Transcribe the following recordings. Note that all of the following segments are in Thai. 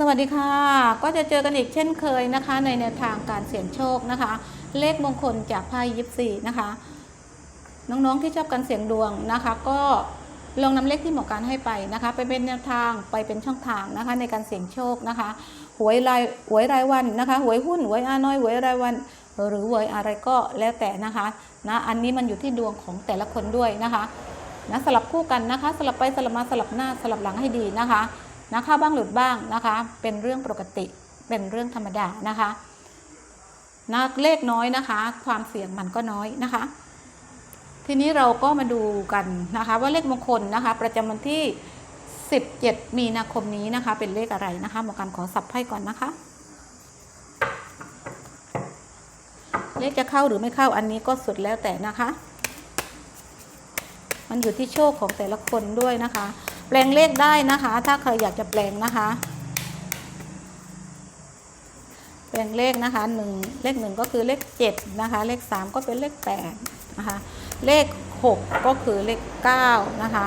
สวัสดีค่ะ ก็จะเจอกันอีกเช่นเคยนะคะ ในแนวทางการเสี่ยงโชคนะคะ เลขมงคลจากไพ่ยิปซีนะคะ น้องๆที่ชอบการเสี่ยงดวงนะคะ ก็ลองนำเลขที่หมอการให้ไปนะคะ ไปเป็นแนวทางไปเป็นช่องทางนะคะ ในการเสี่ยงโชคนะคะหวยรายหวยรายวันนะคะหวยหุ้นหวยอาน้อยหวยรายวัน หรือหวยอะไรก็แล้วแต่นะคะนะอันนี้มันอยู่ที่ดวงของแต่ละคนด้วยนะคะนะสลับคู่กันนะคะ สลับไปสลับมาสลับหน้าสลับหลังให้ดีนะคะ นะเข้าบ้างหลุดบ้างนะคะ เป็นเรื่องปกติเป็นเรื่องธรรมดานะคะนะเลขน้อยนะคะ ความเสี่ยงมันก็น้อยนะคะ ทีนี้เราก็มาดูกันนะคะ ว่าเลขมงคลนะคะ ประจำวันที่ 17 มีนาคมนี้นะคะ เป็นเลขอะไรนะคะหมอกันขอสับไพ่ก่อนนะคะ เลขจะเข้าหรือไม่เข้าอันนี้ก็สุดแล้วแต่นะคะ มันอยู่ที่โชคของแต่ละคนด้วยนะคะ แปลงเลขได้นะคะ ถ้าใครอยากจะแปลงนะคะ แปลงเลขนะคะหนึ่งเลขหนึ่งก็คือเลขเจ็ดนะคะ เลขสามก็เป็นเลขแปดนะคะ เลขหกก็คือเลขเก้านะคะ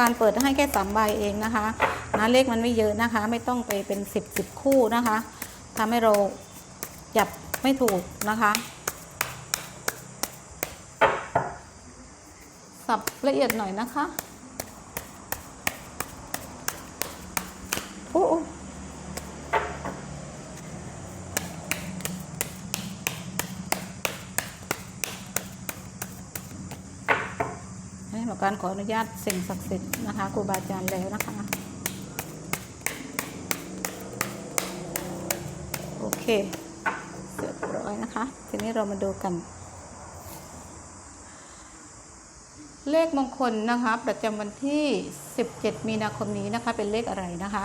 การเปิดให้แค่สามใบเองนะคะนะเลขมันไม่เยอะนะคะ ไม่ต้องไปเป็นสิบสิบคู่นะคะทำให้เราจับไม่ถูกนะคะ สับละเอียดหน่อยนะคะโอ้โอ้ให้หมอการขออนุญาตสิ่งศักดิ์สิทธิ์นะคะครูบาอาจารย์แล้วนะคะโอเคเรียบร้อยนะคะ ทีนี้เรามาดูกัน เลขมงคลนะคะ ประจำวันที่ 17 มีนาคมนี้นะคะ เป็นเลขอะไรนะคะ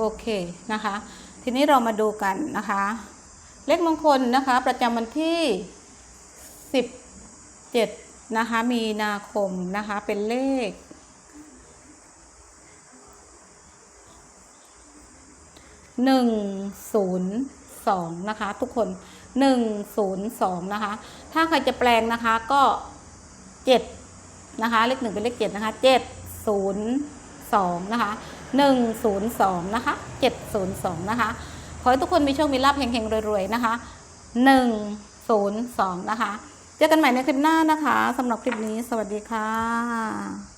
โอเคนะคะ ทีนี้เรามาดูกันนะคะ เลขมงคลนะคะ ประจำวันที่ 17 นะคะ มีนาคมนะคะ เป็นเลข หนึ่งศูนย์สองนะคะ ทุกคนหนึ่งศูนย์สองนะคะ ถ้าใครจะแปลงนะคะก็เจ็ดนะคะ เลขหนึ่งเป็นเลขเจ็ดนะคะเจ็ดศูนย์สองนะคะ หนึ่งศูนย์สองนะคะเจ็ดศูนย์สองนะคะ ขอให้ทุกคนมีโชค มีลาภเฮงๆ รวย ๆ นะคะหนึ่งศูนย์สองนะคะ เจอกันใหม่ในคลิปหน้านะคะสำหรับคลิปนี้ สวัสดีค่ะ